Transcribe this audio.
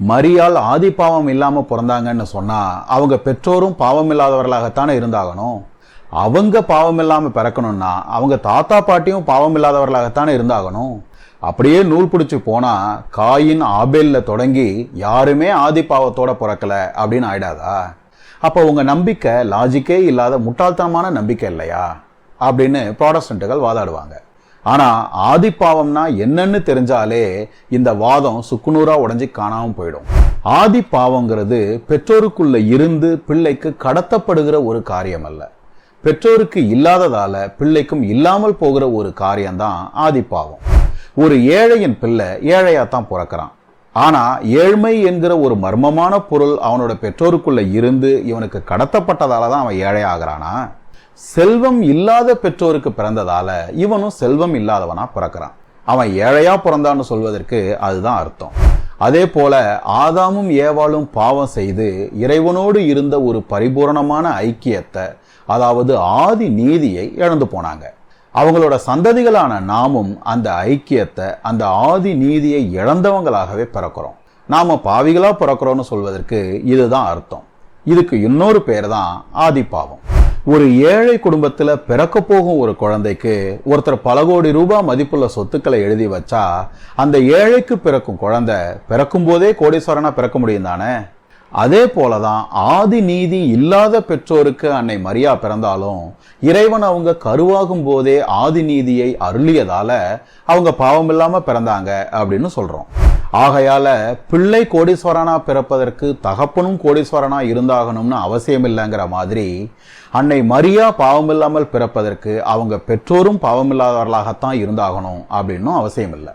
மரியால் ஆதி பாவம் இல்லாமல் பிறந்தாங்கன்னு சொன்னால் அவங்க பெற்றோரும் பாவம் இல்லாதவர்களாகத்தானே இருந்தாகணும்? அவங்க பாவம் இல்லாமல் பிறக்கணும்னா அவங்க தாத்தா பாட்டியும் பாவம் இல்லாதவர்களாகத்தானே இருந்தாகணும்? அப்படியே நூல் பிடிச்சி போனால் காயின் ஆபேலில் தொடங்கி யாருமே ஆதி பாவத்தோட பிறக்கல அப்படின்னு ஆயிடாதா? அப்போ உங்கள் நம்பிக்கை லாஜிக்கே இல்லாத முட்டாள்தனமான நம்பிக்கை இல்லையா? அப்படின்னு ப்ராடஸ்டன்ட்டுகள் வாதாடுவாங்க. ஆனா ஆதிப்பாவம்னா என்னன்னு தெரிஞ்சாலே இந்த வாதம் சுக்குநூறா உடஞ்சி காணாம போயிடும். ஆதி பாவங்கிறது பெற்றோருக்குள்ள இருந்து பிள்ளைக்கு கடத்தப்படுகிற ஒரு காரியம் அல்ல பெற்றோருக்கு இல்லாததால பிள்ளைக்கும் இல்லாமல் போகிற ஒரு காரியம்தான் ஆதி பாவம் ஒரு ஏழையின் பிள்ளை ஏழையா தான் பிறக்கிறான். ஆனா ஏழ்மை என்கிற ஒரு மர்மமான பொருள் அவனோட பெற்றோருக்குள்ள இருந்து இவனுக்கு கடத்தப்பட்டதால தான் அவன் ஏழை ஆகிறானா செல்வம் இல்லாத பெற்றோருக்கு பிறந்ததால இவனும் செல்வம் இல்லாதவனா பிறக்கிறான். அவன் ஏழையா பிறந்தான்னு சொல்வதற்கு அதுதான் அர்த்தம். அதே போல ஆதாமும் ஏவாளும் பாவம் செய்து இறைவனோடு இருந்த ஒரு பரிபூரணமான ஐக்கியத்தை அதாவது ஆதி நீதியை இழந்து போனாங்க. அவங்களோட சந்ததிகளான நாமும் அந்த ஐக்கியத்தை அந்த ஆதி நீதியை இழந்தவங்களாகவே பிறக்கிறோம். நாம பாவிகளா பிறக்கிறோம்னு சொல்வதற்கு இதுதான் அர்த்தம். இதுக்கு இன்னொரு பேர் தான் ஆதி பாவம் ஒரு ஏழை குடும்பத்தில் பிறக்க போகும் ஒரு குழந்தைக்கு ஒருத்தர் பல கோடி ரூபாய் மதிப்புள்ள சொத்துக்களை எழுதி வச்சா அந்த ஏழைக்கு பிறக்கும் குழந்தை பிறக்கும் போதே கோடீஸ்வரனா பிறக்க முடியும் தானே? அதே போலதான் ஆதி நீதி இல்லாத பெற்றோருக்கு அன்னை மரியா பிறந்தாலும் இறைவன் அவங்க கருவாகும் போதே ஆதி நீதியை அருளியதால அவங்க பாவம் இல்லாம பிறந்தாங்க அப்படின்னு சொல்றோம். ஆகையால பிள்ளை கோடீஸ்வரனா பிறப்பதற்கு தகப்பனும் கோடீஸ்வரனா இருந்தாகணும்னு அவசியம் இல்லைங்கிற மாதிரி அன்னை மரியா பாவமில்லாமல் பிறப்பதற்கு அவங்க பெற்றோரும் பாவமில்லாதவர்களாகத்தான் இருந்தாகணும் அப்படின்னும் அவசியம் இல்லை